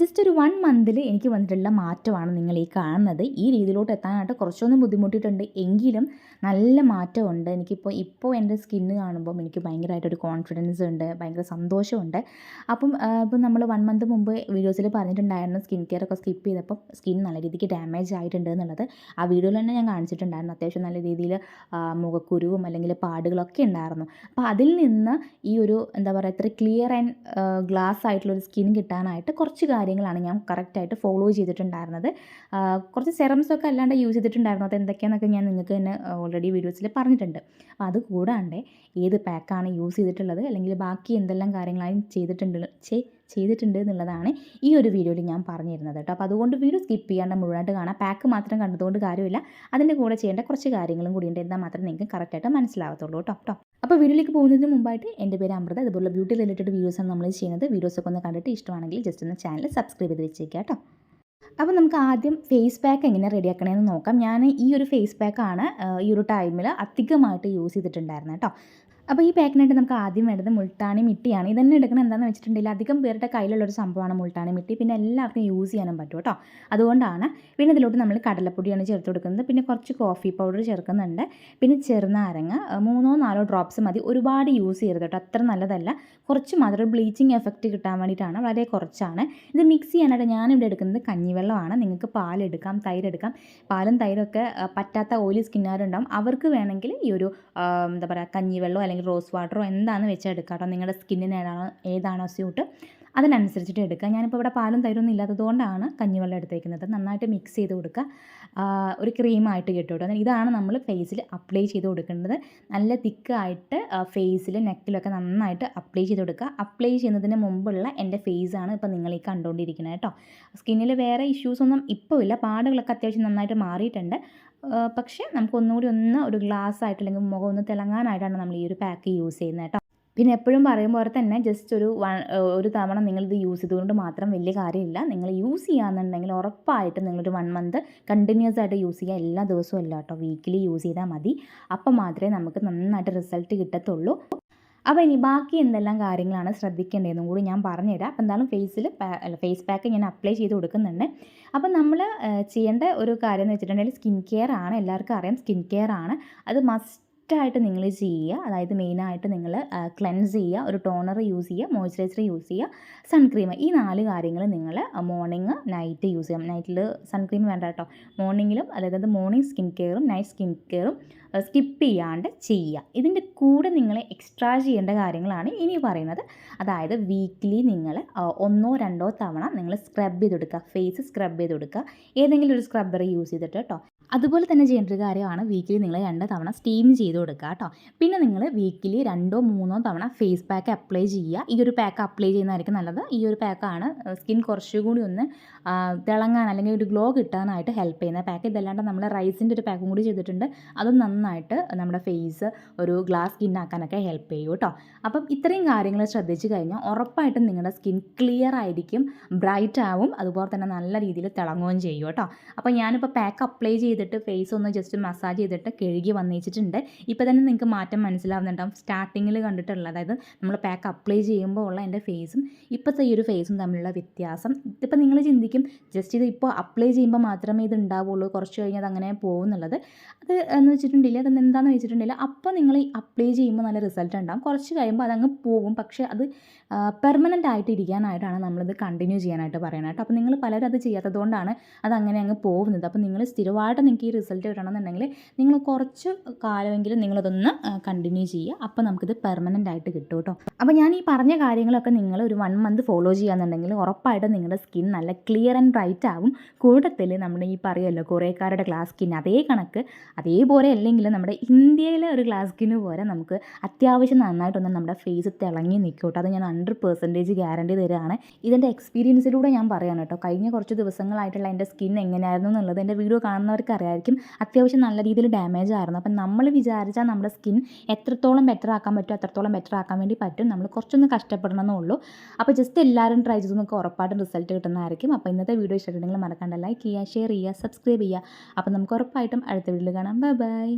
Just ഒരു one മന്തിൽ എനിക്ക് വന്നിട്ടുള്ള മാറ്റമാണ് നിങ്ങൾ ഈ കാണുന്നത്. ഈ രീതിയിലോട്ട് എത്താനായിട്ട് കുറച്ചൊന്നും ബുദ്ധിമുട്ടിയിട്ടുണ്ട്. എങ്കിലും നല്ല മാറ്റമുണ്ട്. എനിക്കിപ്പോൾ ഇപ്പോൾ എന്റെ സ്കിന്ന് കാണുമ്പം എനിക്ക് ഭയങ്കരമായിട്ടൊരു കോൺഫിഡൻസ് ഉണ്ട്. ഭയങ്കര സന്തോഷമുണ്ട്. അപ്പം ഇപ്പം നമ്മൾ വൺ മന്ത് മുമ്പ് വീഡിയോസിൽ പറഞ്ഞിട്ടുണ്ടായിരുന്നു സ്കിൻ കെയർ ഒക്കെ സ്കിപ്പ് ചെയ്തപ്പോൾ സ്കിൻ നല്ല രീതിക്ക് ഡാമേജ് ആയിട്ടുണ്ട് എന്നുള്ളത്. ആ വീഡിയോയിൽ തന്നെ ഞാൻ കാണിച്ചിട്ടുണ്ടായിരുന്നു. അത്യാവശ്യം നല്ല രീതിയിൽ മുഖക്കുരുവും അല്ലെങ്കിൽ പാടുകളൊക്കെ ഉണ്ടായിരുന്നു. അപ്പോൾ അതിൽ നിന്ന് ഈ ഒരു എന്താ പറയുക ഇത്ര ക്ലിയർ ആൻഡ് ഗ്ലാസ് ആയിട്ടുള്ളൊരു സ്കിൻ കിട്ടാനായിട്ട് കുറച്ച് കാര്യങ്ങളാണ് ഞാൻ കറക്റ്റായിട്ട് ഫോളോ ചെയ്തിട്ടുണ്ടായിരുന്നത്. കുറച്ച് സെറംസൊക്കെ അല്ലാണ്ട് യൂസ് ചെയ്തിട്ടുണ്ടായിരുന്നു. അത് എന്തൊക്കെയാണെന്നൊക്കെ ഞാൻ നിങ്ങൾക്ക് തന്നെ ഓൾറെഡി വീഡിയോസിൽ പറഞ്ഞിട്ടുണ്ട്. അപ്പോൾ അത് കൂടാണ്ട് ഏത് പാക്കാണ് യൂസ് ചെയ്തിട്ടുള്ളത് അല്ലെങ്കിൽ ബാക്കി എന്തെല്ലാം കാര്യങ്ങളാണ് ചെയ്തിട്ടുണ്ട് ചെയ്തിട്ടുണ്ട് എന്നുള്ളതാണ് ഈ ഒരു വീഡിയോയിൽ ഞാൻ പറഞ്ഞിരുന്നത് കേട്ടോ. അപ്പോൾ അതുകൊണ്ട് വീഡിയോ സ്കിപ്പ് ചെയ്യാണ്ട് മുഴുവനായിട്ട് കാണാം. പാക്ക് മാത്രം കണ്ടതുകൊണ്ട് കാര്യമില്ല. അതിന്റെ കൂടെ ചെയ്യേണ്ട കുറച്ച് കാര്യങ്ങളും കൂടി ഉണ്ട്. എന്നാൽ മാത്രമേ നിങ്ങൾക്ക് കറക്റ്റായിട്ട് മനസ്സിലാവത്തുള്ളൂ കേട്ടോ. കേട്ടോ അപ്പോൾ വീഡിയോയിലേക്ക് പോകുന്നതിന് മുമ്പായിട്ട് എന്റെ പേര് അമൃത. അതുപോലെ ബ്യൂട്ടി റിലേറ്റഡ് വീഡിയോസാണ് നമ്മൾ ചെയ്യുന്നത്. വീഡിയോസൊക്കെ ഒന്ന് കണ്ടിട്ട് ഇഷ്ടമാണെങ്കിൽ ജസ്റ്റ് ഒന്ന് ചാനൽ സബ്സ്ക്രൈബ് ചെയ്ത് വെച്ചേക്കാം കേട്ടോ. അപ്പോൾ നമുക്ക് ആദ്യം ഫേസ് പാക്ക് എങ്ങനെ റെഡിയാക്കണമെന്ന് നോക്കാം. ഞാൻ ഈ ഒരു ഫേസ് പാക്കാണ് ഈ ഒരു ടൈമിൽ അധികമായിട്ട് യൂസ് ചെയ്തിട്ടുണ്ടായിരുന്നത് കേട്ടോ. അപ്പോൾ ഈ പാക്കിനായിട്ട് നമുക്ക് ആദ്യം വേണ്ടത് മുൾട്ടാണി മിട്ടിയാണ്. ഇതന്നെ എടുക്കണം എന്താണെന്ന് വെച്ചിട്ടുണ്ടെങ്കിൽ അധികം പേരുടെ കയ്യിലുള്ള ഒരു സംഭവമാണ് മുൾട്ടാണി മിട്ടി. പിന്നെ എല്ലാവർക്കും യൂസ് ചെയ്യാനും പറ്റും കേട്ടോ. അതുകൊണ്ടാണ് പിന്നെ ഇതിലോട്ട് നമ്മൾ കടലപ്പൊടിയാണ് ചേർത്ത് കൊടുക്കുന്നത്. പിന്നെ കുറച്ച് കോഫി പൗഡർ ചേർക്കുന്നുണ്ട്. പിന്നെ ചെറുനാരങ്ങ മൂന്നോ നാലോ ഡ്രോപ്സ് മതി. ഒരുപാട് യൂസ് ചെയ്യരുത് കേട്ടോ. അത്ര നല്ലതല്ല. കുറച്ച് മാത്രം ബ്ലീച്ചിങ് എഫക്റ്റ് കിട്ടാൻ വേണ്ടിയിട്ടാണ്. വളരെ കുറച്ചാണ്. ഇത് മിക്സ് ചെയ്യാനായിട്ട് ഞാനിവിടെ എടുക്കുന്നത് കഞ്ഞിവെള്ളമാണ്. നിങ്ങൾക്ക് പാലെടുക്കാം തൈരെടുക്കാം പാലും തൈരൊക്കെ പറ്റാത്ത ഓയിലി സ്കിന്നുകാരുണ്ടാവും അവർക്ക് വേണമെങ്കിൽ ഈ ഒരു എന്താ പറയുക കഞ്ഞിവെള്ളമോ അല്ലെങ്കിൽ റോസ് വാട്ടറോ എന്താണെന്ന് വെച്ചാൽ എടുക്കാം കേട്ടോ നിങ്ങളുടെ സ്കിന്നിന് ഏതാണോ ഏതാണോ സ്യൂട്ട്. അതിനനുസരിച്ചിട്ട് എടുക്കുക. ഞാനിപ്പോൾ ഇവിടെ പാലും തൈരൊന്നും ഇല്ലാത്തതുകൊണ്ടാണ് കഞ്ഞിവെള്ളം എടുത്തേക്കുന്നത്. നന്നായിട്ട് മിക്സ് ചെയ്ത് കൊടുക്കുക. ഒരു ക്രീമായിട്ട് കിട്ടും ഇതാണ് നമ്മൾ ഫേസിൽ അപ്ലൈ ചെയ്ത് കൊടുക്കേണ്ടത്. നല്ല തിക്കായിട്ട് ഫേസിൽ നെക്കിലൊക്കെ നന്നായിട്ട് അപ്ലൈ ചെയ്ത് കൊടുക്കുക. അപ്ലൈ ചെയ്യുന്നതിന് മുമ്പുള്ള എന്റെ ഫേസാണ് ഇപ്പോൾ നിങ്ങൾ ഈ കണ്ടുകൊണ്ടിരിക്കുന്നത് കേട്ടോ. സ്കിന്നിൽ വേറെ ഇഷ്യൂസൊന്നും ഇപ്പോൾ ഇല്ല. പാടുകളൊക്കെ അത്യാവശ്യം നന്നായിട്ട് മാറിയിട്ടുണ്ട്. പക്ഷേ നമുക്ക് ഒന്നുകൂടി ഒന്ന് ഒരു ഗ്ലാസ് ആയിട്ട് അല്ലെങ്കിൽ മുഖം ഒന്ന് തിളങ്ങാനായിട്ടാണ് നമ്മൾ ഈ ഒരു പാക്ക് യൂസ് ചെയ്യുന്നത് കേട്ടോ. പിന്നെ എപ്പോഴും പറയും പോലെ തന്നെ ജസ്റ്റ് ഒരു ഒരു തവണ നിങ്ങളിത് യൂസ് ചെയ്തുകൊണ്ട് മാത്രം വലിയ കാര്യമില്ല. നിങ്ങൾ യൂസ് ചെയ്യാന്നുണ്ടെങ്കിൽ ഉറപ്പായിട്ട് നിങ്ങളൊരു വൺ മന്ത് കണ്ടിന്യൂസ് ആയിട്ട് യൂസ് ചെയ്യുക എല്ലാ ദിവസവും അല്ല കേട്ടോ. വീക്കിലി യൂസ് ചെയ്താൽ മതി. അപ്പം മാത്രമേ നമുക്ക് നന്നായിട്ട് റിസൾട്ട് കിട്ടത്തുള്ളൂ. അപ്പോൾ ഇനി ബാക്കി എന്തെല്ലാം കാര്യങ്ങളാണ് ശ്രദ്ധിക്കേണ്ടതെന്നും കൂടി ഞാൻ പറഞ്ഞുതരാം. അപ്പോൾ എന്തായാലും ഫേസിൽ അല്ല ഫേസ് പാക്ക് ഞാൻ അപ്ലൈ ചെയ്ത് കൊടുക്കുന്നുണ്ട്. അപ്പോൾ നമ്മൾ ചെയ്യേണ്ട ഒരു കാര്യം എന്ന് വെച്ചിട്ടുണ്ടെങ്കിൽ സ്കിൻ കെയർ ആണ്. എല്ലാവർക്കും അറിയാം സ്കിൻ കെയർ ആണ്. അത് മസ്റ്റ് മസ്റ്റായിട്ട് നിങ്ങൾ ചെയ്യുക. അതായത് മെയിനായിട്ട് നിങ്ങൾ ക്ലെൻസ് ചെയ്യുക. ഒരു ടോണർ യൂസ് ചെയ്യുക. മോയ്സ്ചറൈസർ യൂസ് ചെയ്യുക. സൺക്രീം. ഈ നാല് കാര്യങ്ങൾ നിങ്ങൾ മോർണിംഗ് നൈറ്റ് യൂസ് ചെയ്യാം നൈറ്റിൽ സൺക്രീം വേണ്ട കേട്ടോ. മോർണിംഗിലും അതായത് മോർണിംഗ് സ്കിൻ കെയറും നൈറ്റ് സ്കിൻ കെയറും സ്കിപ്പ് ചെയ്യാണ്ട് ചെയ്യുക. ഇതിന്റെ കൂടെ നിങ്ങൾ എക്സ്ട്രാ ചെയ്യേണ്ട കാര്യങ്ങളാണ് ഇനി പറയുന്നത്. അതായത് വീക്ക്ലി നിങ്ങൾ ഒന്നോ രണ്ടോ തവണ നിങ്ങൾ സ്ക്രബ് ചെയ്ത് കൊടുക്കുക ഫേസ് സ്ക്രബ് ചെയ്ത് കൊടുക്കുക ഏതെങ്കിലും ഒരു സ്ക്രബ്ബർ യൂസ് ചെയ്തിട്ട് കേട്ടോ. അതുപോലെ തന്നെ ചെയ്യേണ്ട ഒരു കാര്യമാണ് വീക്കിലി നിങ്ങൾ രണ്ട് തവണ സ്റ്റീം ചെയ്ത് കൊടുക്കുക കേട്ടോ. പിന്നെ നിങ്ങൾ വീക്കിലി രണ്ടോ മൂന്നോ തവണ ഫേസ് പാക്ക് അപ്ലൈ ചെയ്യുക. ഈ ഒരു പാക്ക് അപ്ലൈ ചെയ്യുന്നതായിരിക്കും നല്ലത്. ഈ ഒരു പാക്കാണ് സ്കിൻ കുറച്ചുകൂടി ഒന്ന് തിളങ്ങാൻ അല്ലെങ്കിൽ ഒരു ഗ്ലോ കിട്ടാനായിട്ട് ഹെൽപ്പ് ചെയ്യുന്ന പാക്ക് ഇതല്ലാണ്ട് നമ്മൾ റൈസിന്റെ ഒരു പാക്കും കൂടി ചെയ്തിട്ടുണ്ട്. അതും നന്നായിട്ട് നമ്മുടെ ഫേസ് ഒരു ഗ്ലാസ് സ്കിൻ ആക്കാനൊക്കെ ഹെൽപ്പ് ചെയ്യും കേട്ടോ. അപ്പം ഇത്രയും കാര്യങ്ങൾ ശ്രദ്ധിച്ചു കഴിഞ്ഞാൽ ഉറപ്പായിട്ടും നിങ്ങളുടെ സ്കിൻ ക്ലിയർ ആയിരിക്കും ബ്രൈറ്റ് ആവും അതുപോലെ തന്നെ നല്ല രീതിയിൽ തിളങ്ങുകയും ചെയ്യും കേട്ടോ. അപ്പോൾ ഞാനിപ്പോൾ പാക്ക് അപ്ലൈ ചെയ്ത് ചെയ്തിട്ട് ഫേസ് ഒന്ന് ജസ്റ്റ് മസാജ് ചെയ്തിട്ട് കഴുകി വന്നിച്ചിട്ടുണ്ട്. ഇപ്പോൾ തന്നെ നിങ്ങൾക്ക് മാറ്റം മനസ്സിലാവുന്നുണ്ടാവും. സ്റ്റാർട്ടിങ്ങിൽ കണ്ടിട്ടുള്ള അതായത് നമ്മൾ പാക്ക് അപ്ലൈ ചെയ്യുമ്പോൾ ഉള്ള എന്റെ ഫേസും ഇപ്പോഴത്തെ ഈ ഒരു ഫേസും തമ്മിലുള്ള വ്യത്യാസം. ഇതിപ്പോൾ നിങ്ങൾ ചിന്തിക്കും ജസ്റ്റ് ഇത് ഇപ്പോൾ അപ്ലൈ ചെയ്യുമ്പോൾ മാത്രമേ ഇത് ഉണ്ടാവുള്ളൂ കുറച്ച് കഴിഞ്ഞാൽ അത് അങ്ങനെ പോകുന്നുള്ളത്. അത് എന്ന് വെച്ചിട്ടുണ്ടെങ്കിൽ അത് എന്താണെന്ന് വെച്ചിട്ടുണ്ടെങ്കിൽ അപ്പോൾ നിങ്ങൾ അപ്ലൈ ചെയ്യുമ്പോൾ നല്ല റിസൾട്ട് ഉണ്ടാകും കുറച്ച് കഴിയുമ്പോൾ അതങ്ങ് പോകും പക്ഷേ അത് പെർമനന്റ് ആയിട്ട് ഇരിക്കാനായിട്ടാണ് നമ്മളിത് കണ്ടിന്യൂ ചെയ്യാനായിട്ട് പറയുന്നത് അപ്പോൾ നിങ്ങൾ പലരും അത് ചെയ്യാത്തതുകൊണ്ടാണ് അത് അങ്ങനെ അങ്ങ് പോകുന്നത്. അപ്പോൾ നിങ്ങൾ സ്ഥിരമായിട്ട് നിങ്ങൾക്ക് ഈ റിസൾട്ട് കിട്ടണമെന്നുണ്ടെങ്കിൽ നിങ്ങൾ കുറച്ച് കാലമെങ്കിലും നിങ്ങളതൊന്ന് കണ്ടിന്യൂ ചെയ്യുക. അപ്പോൾ നമുക്കിത് പെർമനന്റ് ആയിട്ട് കിട്ടും കേട്ടോ. അപ്പോൾ ഞാൻ ഈ പറഞ്ഞ കാര്യങ്ങളൊക്കെ നിങ്ങൾ ഒരു വൺ മന്ത് ഫോളോ ചെയ്യാന്നുണ്ടെങ്കിൽ ഉറപ്പായിട്ടും നിങ്ങളുടെ സ്കിൻ നല്ല ക്ലിയർ ആൻഡ് ബ്രൈറ്റ് ആവും. കൂട്ടത്തിൽ നമ്മുടെ ഈ പറയുമല്ലോ കുറേക്കാരുടെ ഗ്ലാസ് സ്കിൻ അതേ കണക്ക്. അതേപോലെ അല്ലെങ്കിൽ നമ്മുടെ ഇന്ത്യയിലെ ഒരു ഗ്ലാസ് സ്കിന് പോലെ നമുക്ക് അത്യാവശ്യം നന്നായിട്ടൊന്ന് നമ്മുടെ ഫേസ് തിളങ്ങി നിൽക്കും അത് ഞാൻ ഹൺഡ്രഡ് പെർസെന്റേജ് ഗ്യാരണ്ടി തരികയാണ് ഇതിന്റെ എക്സ്പീരിയൻസിലൂടെ ഞാൻ കേട്ടോ. കഴിഞ്ഞ കുറച്ച് ദിവസങ്ങളായിട്ടുള്ള എന്റെ സ്കിൻ എങ്ങനെയായിരുന്നു എന്നുള്ളത് എന്റെ വീഡിയോ കാണുന്നവർക്ക് അറിയാമായിരിക്കും അത്യാവശ്യം നല്ല രീതിയിൽ ഡാമേജ് ആയിരുന്നു. അപ്പം നമ്മൾ വിചാരിച്ചാൽ നമ്മുടെ സ്കിൻ എത്രത്തോളം ബെറ്റർ ആക്കാൻ പറ്റും അത്രത്തോളം ബെറ്റർ ആക്കാൻ വേണ്ടി പറ്റും. നമ്മൾ കുറച്ചൊന്ന് കഷ്ടപ്പെടണമെന്നേ ഉള്ളൂ. അപ്പോൾ ജസ്റ്റ് എല്ലാവരും ട്രൈ ചെയ്ത് നമുക്ക് ഉറപ്പായിട്ടും റിസൾട്ട് കിട്ടുന്നതായിരിക്കും. അപ്പോൾ ഇന്നത്തെ വീഡിയോ ഇഷ്ടമുണ്ടെങ്കിൽ മറക്കണ്ട ലൈക്ക് ചെയ്യുക ഷെയർ ചെയ്യുക സബ്സ്ക്രൈബ് ചെയ്യുക. അപ്പോൾ നമുക്ക് ഉറപ്പായിട്ടും അടുത്ത വീഡിയോയിൽ കാണാം. Bye bye